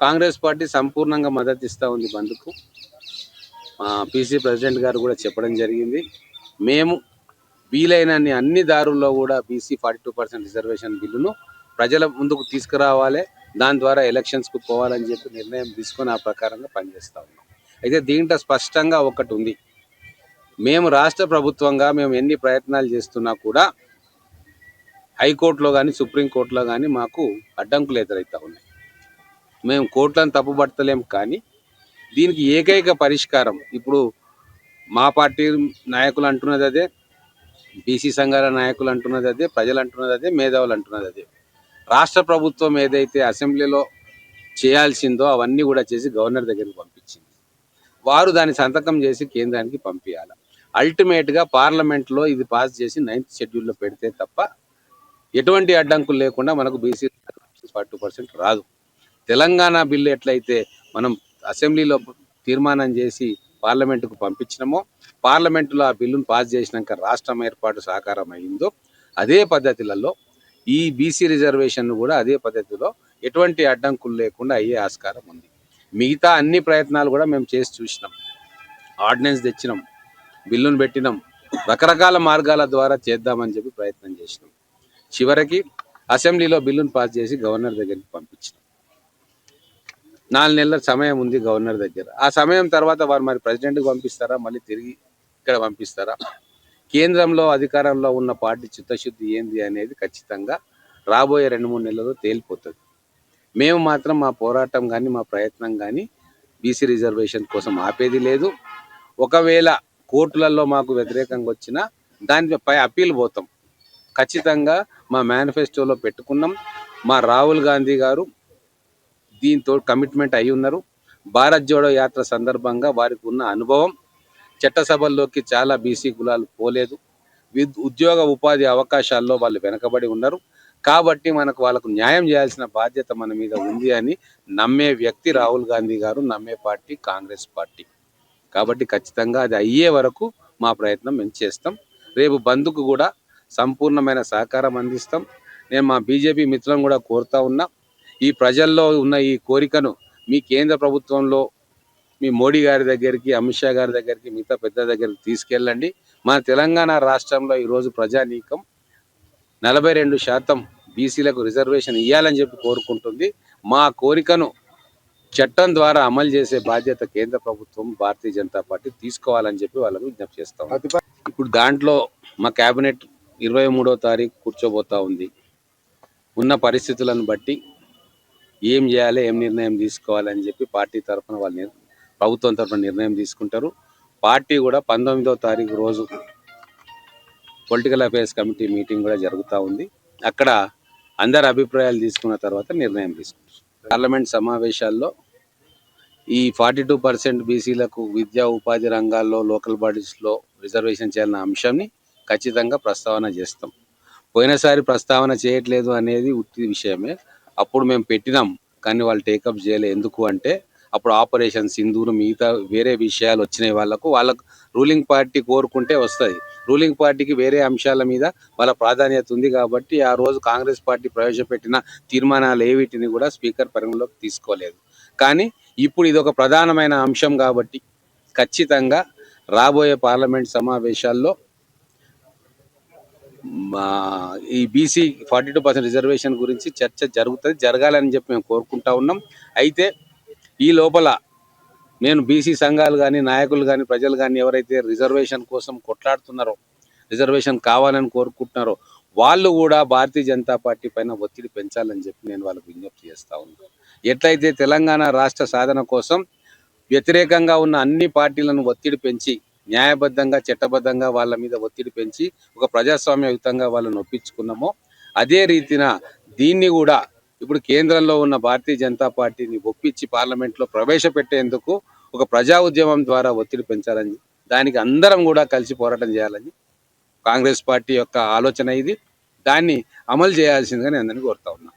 Congress party సంపూర్ణంగా మద్దతు ఇస్తూ ఉంది బంద్కు పీసీ ప్రెసిడెంట్ గారు కూడా చెప్పడం జరిగింది. మేము వీలైనన్ని అన్ని దారుల్లో కూడా BC forty two percent reservation బిల్లును ప్రజల ముందుకు తీసుకురావాలి. దాని ద్వారా ఎలక్షన్స్కు పోవాలని చెప్పి నిర్ణయం తీసుకొని ఆ ప్రకారంగా పనిచేస్తూ ఉన్నాం. అయితే దీంట్లో స్పష్టంగా ఒకటి ఉంది. మేము రాష్ట్ర ప్రభుత్వంగా మేము ఎన్ని ప్రయత్నాలు చేస్తున్నా కూడా హైకోర్టులో కానీ సుప్రీంకోర్టులో కానీ మాకు అడ్డంకులు ఎదురవుతూ ఉన్నాయి. మేము కోట్లను తప్పుపడతలేం కానీ దీనికి ఏకైక పరిష్కారం ఇప్పుడు మా పార్టీ నాయకులు అంటున్నది అదే బీసీ సంఘాల నాయకులు అంటున్నది అదే ప్రజలు అంటున్నది అదే మేధావులు అంటున్నది అదే. రాష్ట్ర ప్రభుత్వం ఏదైతే అసెంబ్లీలో చేయాల్సిందో అవన్నీ కూడా చేసి గవర్నర్ దగ్గరికి పంపించింది. వారు దాన్ని సంతకం చేసి కేంద్రానికి పంపించాలి అల్టిమేట్గా పార్లమెంట్లో ఇది పాస్ చేసి నైన్త్ షెడ్యూల్లో పెడితే తప్ప ఎటువంటి అడ్డంకులు లేకుండా మనకు బీసీ ఫార్టీ పర్సెంట్ రాదు. తెలంగాణ బిల్లు ఎట్లయితే మనం అసెంబ్లీలో తీర్మానం చేసి పార్లమెంటుకు పంపించినామో పార్లమెంటులో ఆ బిల్లును పాస్ చేసినాక రాష్ట్రం ఏర్పాటు సాకారం అయిందో అదే పద్ధతులలో ఈ బీసీ రిజర్వేషన్ కూడా అదే పద్ధతిలో ఎటువంటి అడ్డంకులు లేకుండా అయ్యే ఆస్కారం ఉంది. మిగతా అన్ని ప్రయత్నాలు కూడా మేము చేసి చూసినాం. ఆర్డినెన్స్ తెచ్చినాం బిల్లును పెట్టినాం రకరకాల మార్గాల ద్వారా చేద్దామని చెప్పి ప్రయత్నం చేసినాం. చివరికి అసెంబ్లీలో బిల్లును పాస్ చేసి గవర్నర్ దగ్గరికి పంపించినాం. నాలుగు నెలల సమయం ఉంది గవర్నర్ దగ్గర. ఆ సమయం తర్వాత వారు మరి ప్రెసిడెంట్కి పంపిస్తారా? మళ్ళీ తిరిగి ఇక్కడ పంపిస్తారా? కేంద్రంలో అధికారంలో ఉన్న పార్టీ చిత్తశుద్ధి ఏంది అనేది ఖచ్చితంగా రాబోయే రెండు మూడు నెలల్లో తేలిపోతుంది. మేము మాత్రం మా పోరాటం కానీ మా ప్రయత్నం కానీ బీసీ రిజర్వేషన్ కోసం ఆపేది లేదు. ఒకవేళ కోర్టులలో మాకు వ్యతిరేకంగా వచ్చినా దానిపై అప్పీల్ పోతాం. ఖచ్చితంగా మా మేనిఫెస్టోలో పెట్టుకున్నాం. మా రాహుల్ గాంధీ గారు దీంతో కమిట్మెంట్ అయి ఉన్నారు. భారత్ జోడో యాత్ర సందర్భంగా వారికి ఉన్న అనుభవం చట్టసభల్లోకి చాలా బీసీ కులాలు పోలేదు. విద్ ఉద్యోగ ఉపాధి అవకాశాల్లో వాళ్ళు వెనకబడి ఉన్నారు. కాబట్టి మనకు వాళ్ళకు న్యాయం చేయాల్సిన బాధ్యత మన మీద ఉంది అని నమ్మే వ్యక్తి రాహుల్ గాంధీ గారు నమ్మే పార్టీ కాంగ్రెస్ పార్టీ. కాబట్టి ఖచ్చితంగా అది అయ్యే వరకు మా ప్రయత్నం మేము చేస్తాం. రేపు బంద్కు కూడా సంపూర్ణమైన సహకారం అందిస్తాం. నేను మా బీజేపీ మిత్రులను కూడా కోరుతా ఉన్నా. ఈ ప్రజల్లో ఉన్న ఈ కోరికను మీ కేంద్ర ప్రభుత్వంలో మీ మోడీ గారి దగ్గరికి అమిత్ షా గారి దగ్గరికి మిగతా పెద్ద దగ్గరికి తీసుకెళ్ళండి. మన తెలంగాణ రాష్ట్రంలో ఈరోజు ప్రజానీకం నలభై రెండు శాతం బీసీలకు రిజర్వేషన్ ఇవ్వాలని చెప్పి కోరుకుంటుంది. మా కోరికను చట్టం ద్వారా అమలు చేసే బాధ్యత కేంద్ర ప్రభుత్వం భారతీయ జనతా పార్టీ తీసుకోవాలని చెప్పి వాళ్ళకు విజ్ఞప్తి చేస్తాం ఇప్పుడు దాంట్లో మా కేబినెట్ ఇరవై మూడో తారీఖు కూర్చోబోతా ఉంది. ఉన్న పరిస్థితులను బట్టి ఏం చేయాలి ఏం నిర్ణయం తీసుకోవాలని చెప్పి పార్టీ తరఫున వాళ్ళు నిర్- ప్రభుత్వం తరఫున నిర్ణయం తీసుకుంటారు. పార్టీ కూడా పంతొమ్మిదో తారీఖు రోజు పొలిటికల్ అఫైర్స్ కమిటీ మీటింగ్ కూడా జరుగుతూ ఉంది. అక్కడ అందరి అభిప్రాయాలు తీసుకున్న తర్వాత నిర్ణయం తీసుకుంటారు. పార్లమెంట్ సమావేశాల్లో ఈ ఫార్టీ టూ పర్సెంట్ బీసీలకు విద్యా ఉపాధి రంగాల్లో లోకల్ బాడీస్లో రిజర్వేషన్ చేయాలన్న అంశాన్ని ఖచ్చితంగా ప్రస్తావన చేస్తాం. పోయినసారి ప్రస్తావన చేయట్లేదు అనేది ఉత్తి విషయమే. అప్పుడు మేము పెట్టినాం. కానీ వాళ్ళు టేకప్ చేయలే. ఎందుకు అంటే అప్పుడు ఆపరేషన్ సింధూరు మిగతా వేరే విషయాలు వచ్చినాయి వాళ్ళకు. వాళ్ళకు రూలింగ్ పార్టీ కోరుకుంటే వస్తుంది. రూలింగ్ పార్టీకి వేరే అంశాల మీద వాళ్ళ ప్రాధాన్యత ఉంది కాబట్టి ఆ రోజు కాంగ్రెస్ పార్టీ ప్రవేశపెట్టిన తీర్మానాలు ఏవిటిని కూడా స్పీకర్ పరిగణలోకి తీసుకోలేదు. కానీ ఇప్పుడు ఇది ఒక ప్రధానమైన అంశం కాబట్టి ఖచ్చితంగా రాబోయే పార్లమెంట్ సమావేశాల్లో ఈ BC forty two percent reservation గురించి చర్చ జరుగుతుంది జరగాలని చెప్పి మేము కోరుకుంటా ఉన్నాం. అయితే ఈ లోపల నేను బీసీ సంఘాలు కానీ నాయకులు కానీ ప్రజలు కానీ ఎవరైతే రిజర్వేషన్ కోసం కొట్లాడుతున్నారో రిజర్వేషన్ కావాలని కోరుకుంటున్నారో వాళ్ళు కూడా భారతీయ జనతా పార్టీ పైన ఒత్తిడి పెంచాలని చెప్పి నేను వాళ్ళకు విజ్ఞప్తి చేస్తా ఉన్నాను ఎట్లయితే తెలంగాణ రాష్ట్ర సాధన కోసం వ్యతిరేకంగా ఉన్న అన్ని పార్టీలను ఒత్తిడి పెంచి న్యాయబద్ధంగా చట్టబద్ధంగా వాళ్ళ మీద ఒత్తిడి పెంచి ఒక ప్రజాస్వామ్యయుతంగా వాళ్ళని ఒప్పించుకున్నామో అదే రీతిన దీన్ని కూడా ఇప్పుడు కేంద్రంలో ఉన్న భారతీయ జనతా పార్టీని ఒప్పించి పార్లమెంట్లో ప్రవేశపెట్టేందుకు ఒక ప్రజా ఉద్యమం ద్వారా ఒత్తిడి పెంచాలని దానికి అందరం కూడా కలిసి పోరాటం చేయాలని కాంగ్రెస్ పార్టీ యొక్క ఆలోచన ఇది. దాన్ని అమలు చేయాల్సిందిగా నేను అందరినీ కోరుతా ఉన్నాను.